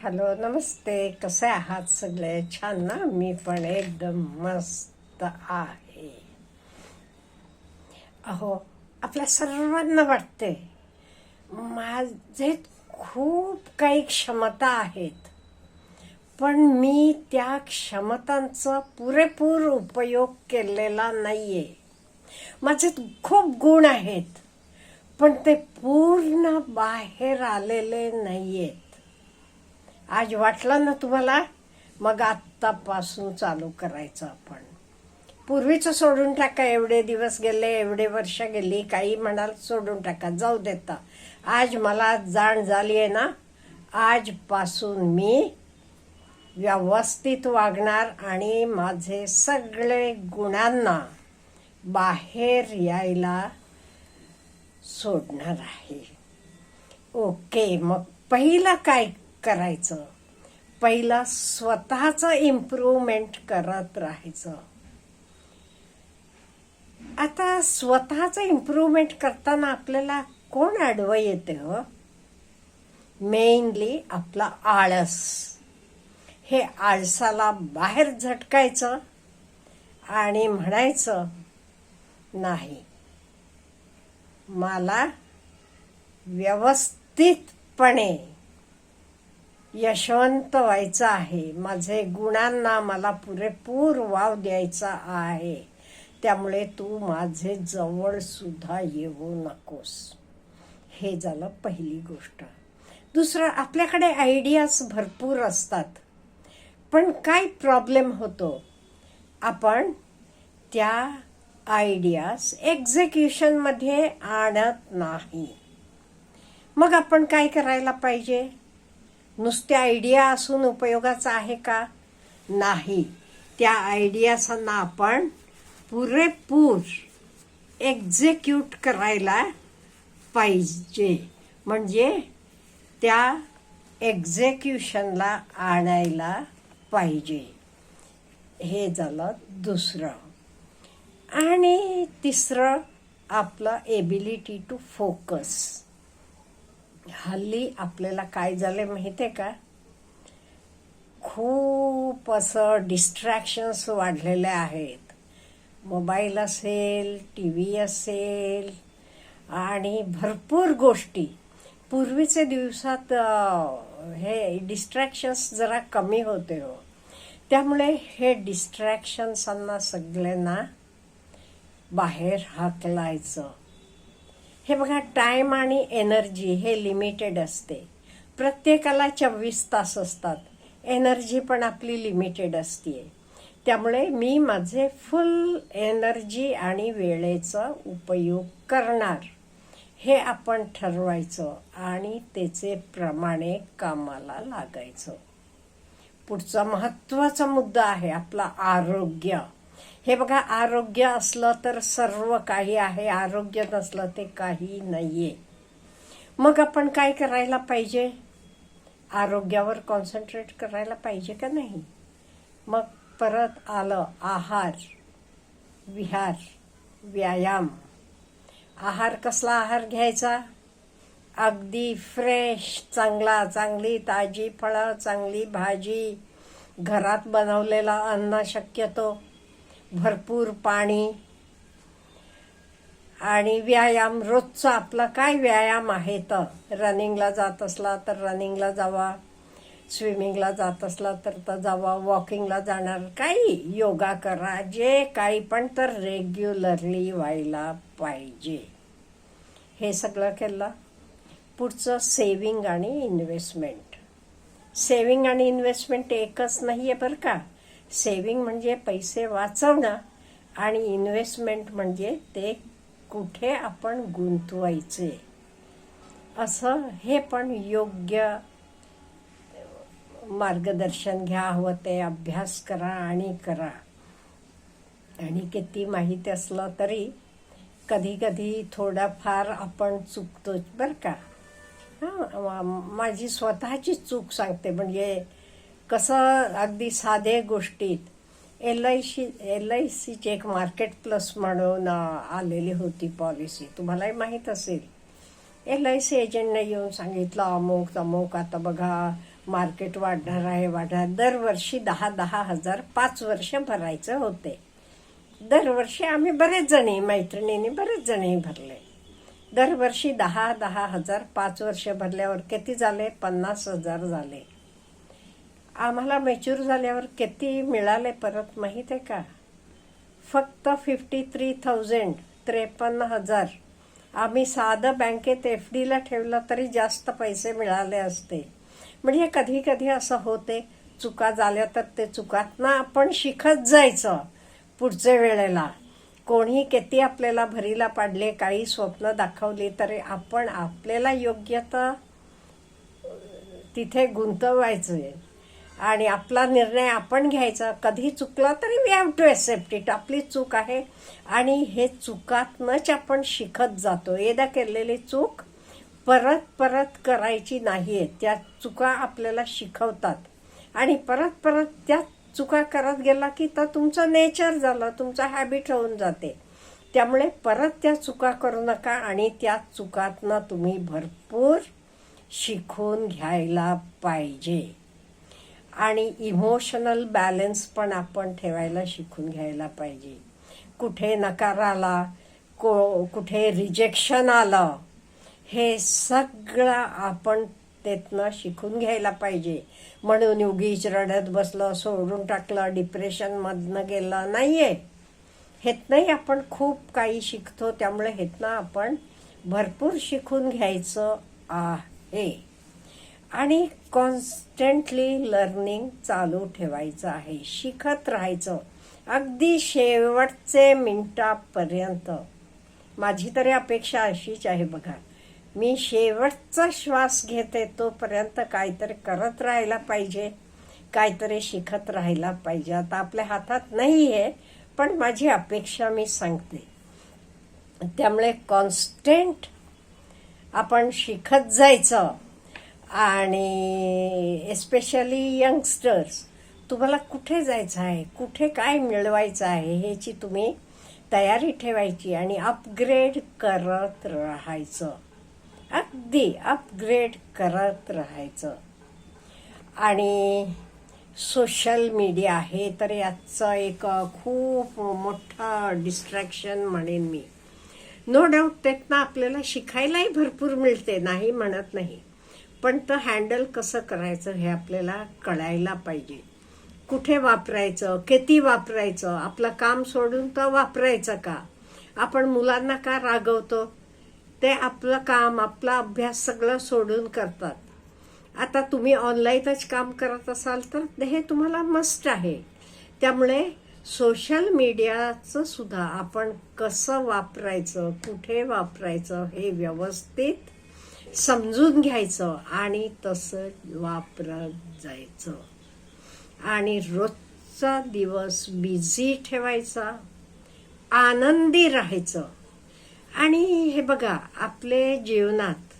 Hello नमस्ते. कसे आहात सगळे? छान ना? मी पण एकदम मस्त आहे. अहो आपल्या सर्वांना वाटते माझे खूप काही क्षमता आहेत पण मी त्या क्षमतांचा पुरेपूर उपयोग केलेला नाही आहे माझे खूप गुण आहेत पण ते पूर्ण बाहेर आलेले नाही आहे आज वाटलं ना तुम्हाला? मग आत्तापासून चालू करायचं आपण. पूर्वीचं सोडून टाका एवढे दिवस गेले एवढे वर्ष गेली काही म्हणाल सोडून टाका जाऊ देता आज मला जाण झाली आहे ना आजपासून मी व्यवस्थित वागणार आणि माझे सगळे गुणांना बाहेर यायला सोडणार आहे. ओके मग पहिलं काय करायचं. पहिला स्वतःचं इम्प्रूव्हमेंट करत राहायचं. आता स्वतःचं इम्प्रूव्हमेंट करताना आपल्याला कोण आडवं येते? हो मेनली आपला आळस. हे आळसाला बाहेर झटकायचं आणि म्हणायचं नाही मला व्यवस्थितपणे यशवंत व्हायचं आहे. माझे गुणांना मला पुरेपूर वाव द्यायचा आहे. त्यामुळे तू माझे जवळ सुद्धा येऊ नकोस. हे झालं पहिली गोष्ट. दुसरं आपल्याकडे आयडियाज भरपूर असतात. पण काय प्रॉब्लेम होतो? आपण त्या आयडियाज एक्झिक्युशनमध्ये आणत नाही. मग आपण काय करायला पाहिजे? नुसत्या आयडिया असून उपयोगाचा आहे का? नाही. त्या आयडियासांना आपण पुरेपूर एक्झिक्यूट करायला पाहिजे. म्हणजे त्या एक्झिक्युशनला आणायला पाहिजे. हे झालं दुसरं. आणि तिसरं आपलं एबिलिटी टू फोकस हल्ली आपल्याला काय झालं माहिती आहे का? खूप असं डिस्ट्रॅक्शन्स वाढलेले आहेत. मोबाईल असेल टी व्ही असेल आणि भरपूर गोष्टी. पूर्वीचे दिवसात हे डिस्ट्रॅक्शन्स जरा कमी होते हो. त्यामुळे हे डिस्ट्रॅक्शन्सांना सगळ्यांना बाहेर हाकलायचं. हे बघा टाइम आणि एनर्जी हे लिमिटेड असते. प्रत्येकाला चोवीस तास असतात. एनर्जी पण आपली लिमिटेड असते त्यामुळे मी माझे फुल एनर्जी आणि वेळेचा उपयोग करणार. हे आपण ठरवायचं आणि त्याचे प्रमाणे कामाला लागायचं. पुढचा महत्त्वाचा मुद्दा आहे आपला आरोग्य. हे बघा आरोग्य असलं तर सर्व काही आहे आरोग्य नसलं ते काही नाहीये. मग आपण काय करायला पाहिजे? आरोग्यावर कॉन्सन्ट्रेट करायला पाहिजे का नाही? मग परत आलं आहार विहार व्यायाम. आहार कसला आहार घ्यायचा? अगदी फ्रेश चांगला चांगली ताजी फळं चांगली भाजी. घरात बनवलेला अन्न शक्यतो भरपूर पाणी आणि व्यायाम रोजचा आपला काय व्यायाम आहे तर? रनिंगला जात असला तर रनिंगला जावा स्विमिंगला जात असला तर तर जावा वॉकिंगला जाणार काही योगा करा जे काही पण तर रेग्युलरली व्हायला पाहिजे. हे सगळं केलं. पुढचं सेविंग आणि इन्व्हेस्टमेंट सेविंग आणि इन्व्हेस्टमेंट एकच नाही आहे बरं का. सेविंग म्हणजे पैसे वाचवणं आणि इन्व्हेस्टमेंट म्हणजे ते कुठे आपण गुंतवायचे. असं हे पण योग्य मार्गदर्शन घ्या हवं ते अभ्यास करा आणि करा. आणि किती माहिती असलं तरी कधी कधी थोडाफार आपण चुकतो बरं का. हां माझी स्वतःची चूक सांगते म्हणजे कसं अगदी साधे गोष्टीत L I C L I सीची एक मार्केट प्लस म्हणून आलेली होती पॉलिसी तुम्हालाही माहीत असेल. एल आय सी एजंटने येऊन सांगितलं अमुक अमुक आता बघा मार्केट वाढणार आहे वाढणार. दरवर्षी दहा दहा हजार पाच वर्ष भरायचं होते. दरवर्षी आम्ही बरेच जणी मैत्रिणींनी बरेच जणी भरले. दरवर्षी दहा दहा हजार पाच वर्ष भरल्यावर किती झाले? पन्नास हजार झाले. आम्हाला मेच्युअर झाल्यावर किती मिळाले परत माहीत आहे का? फक्त फिफ्टी थ्री थाउजंड त्रेपन्न हजार. आम्ही साधं बँकेत एफ डीला ठेवलं तरी जास्त पैसे मिळाले असते. म्हणजे कधी कधी असं होते चुका झाल्या तर ते चुकातनं आपण शिकत जायचं पुढच्या वेळेला. कोणी किती आपल्याला भरीला पाडले काही स्वप्न दाखवली तरी आपण आपल्याला योग्य तर तिथे गुंतवायचं. आहे आणि आपला निर्णय आपण घ्यायचा. कधी चुकला तरी we have to accept it आपली चूक आहे. आणि हे चुकातनंच आपण शिकत जातो. एकदा केलेली चूक परत परत करायची नाही आहे त्या चुका आपल्याला शिकवतात. आणि परत परत त्या चुका करत गेला की तर तुमचं नेचर झालं. तुमचं हॅबिट होऊन जाते. त्यामुळे परत त्या चुका करू नका आणि त्या चुकातनं तुम्ही भरपूर शिकून घ्यायला पाहिजे. आणि इमोशनल बॅलन्स पण आपण ठेवायला शिकून घ्यायला पाहिजे. कुठे नकार आला को कुठे रिजेक्शन आलं हे सगळं आपण त्यातनं शिकून घ्यायला पाहिजे. म्हणून उगीच रडत बसलं सोडून टाकलं डिप्रेशनमधनं गेलं नाही आहे हेतनंही आपण खूप काही शिकतो त्यामुळे हेतनं आपण भरपूर शिकून घ्यायचं आहे. आणि कॉन्स्टंटली लर्निंग चालू ठेवायचं आहे. शिकत राहायचं. अगदी शेवटचे मिनिटापर्यंत. माझी तरी अपेक्षा अशीच आहे बघा. मी शेवटचा श्वास घेते तोपर्यंत काहीतरी करत राहायला पाहिजे. काहीतरी शिकत राहायला पाहिजे. आता आपल्या हातात नाही आहे पण माझी अपेक्षा मी सांगते. त्यामुळे कॉन्स्टंट आपण शिकत जायचं. आणि एस्पेशली यंगस्टर्स तुम्हाला कुठे जायचं आहे? कुठे काय मिळवायचं आहे ह्याची तुम्ही तयारी ठेवायची आणि अपग्रेड करत राहायचं. अगदी अपग्रेड करत राहायचं. आणि सोशल मीडिया हे तर याचं एक खूप मोठं डिस्ट्रॅक्शन म्हणेन मी. नो डाऊट त्यातनं आपल्याला शिकायलाही भरपूर मिळते नाही म्हणत नाही. पण तर हँडल कसं करायचं हे आपल्याला कळायला पाहिजे. कुठे वापरायचं किती वापरायचं आपलं काम सोडून तर वापरायचं का? आपण मुलांना का रागवतो? ते आपलं काम आपला अभ्यास सगळं सोडून करतात. आता तुम्ही ऑनलाईनच काम करत असाल तर हे तुम्हाला मस्ट आहे. त्यामुळे सोशल मीडियाचं सुद्धा आपण कसं वापरायचं कुठे वापरायचं हे व्यवस्थित समजून घ्यायचं आणि तसं वापरत जायचं. आणि रोजचा दिवस बिझी ठेवायचा आनंदी राहायचं. आणि हे बघा आपले जीवनात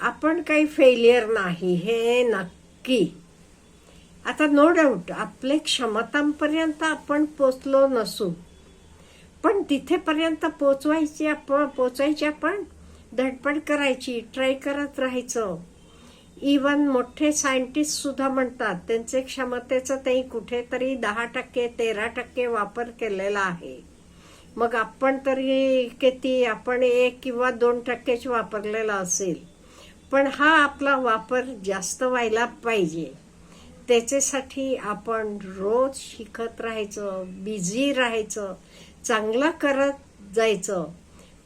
आपण काही फेलियर नाही हे नक्की. आता नो डाऊट आपले क्षमतांपर्यंत आपण पोचलो नसू. पण तिथेपर्यंत पोचवायची आपण पोचायची आपण धडपड करायची ट्राय करत राहायचं. इवन मोठे सायंटिस्ट सुद्धा म्हणतात त्यांचे क्षमतेचा ते कुठेतरी दहा टक्के तेरा टक्के वापर केलेला आहे. मग आपण तरी किती आपण एक किंवा दोन टक्केच वापरलेला असेल. पण हा आपला वापर जास्त व्हायला पाहिजे. त्याच्यासाठी आपण रोज शिकत राहायचं बिझी राहायचं चांगलं करत जायचं.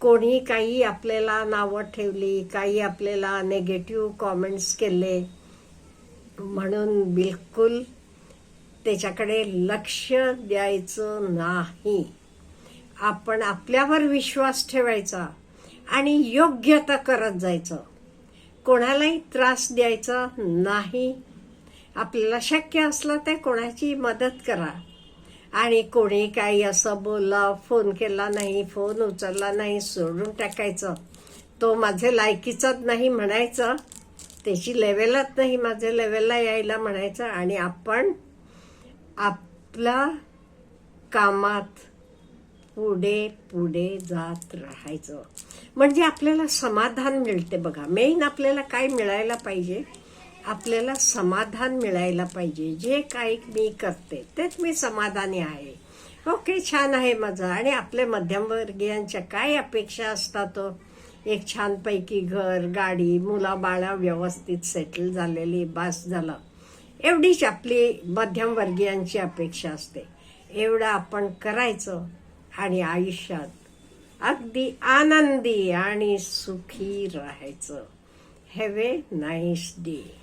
कोणी काही आपल्याला नावं ठेवली काही आपल्याला नेगेटिव्ह कॉमेंट्स केले म्हणून बिलकुल त्याच्याकडे लक्ष द्यायचं नाही. आपण आपल्यावर विश्वास ठेवायचा आणि योग्यता करत जायचं. कोणालाही त्रास द्यायचा नाही. आपल्याला शक्य असलं ते कोणाची मदत करा. आणि कोणी काही असं बोललं फोन केला नाही फोन उचलला नाही सोडून टाकायचं. तो माझे लायकीचाच नाही म्हणायचं. त्याची लेवलच नाही माझ्या लेवलला यायला म्हणायचं. आणि आपण आपला कामात पुढे पुढे जात राहायचं. म्हणजे आपल्याला समाधान मिळते बघा. मेन आपल्याला काय मिळायला पाहिजे? आपल्याला समाधान मिळायला पाहिजे. जे काही मी करते तेच मी समाधानी आहे. ओके छान आहे माझं. आणि आपल्या मध्यमवर्गीयांच्या काय अपेक्षा असतात हो? एक छानपैकी घर गाडी मुलाबाळा व्यवस्थित सेटल झालेली बास झालं. एवढीच आपली मध्यमवर्गीयांची अपेक्षा असते. एवढं आपण करायचं आणि आयुष्यात अगदी आनंदी आणि सुखी राहायचं. Have a nice day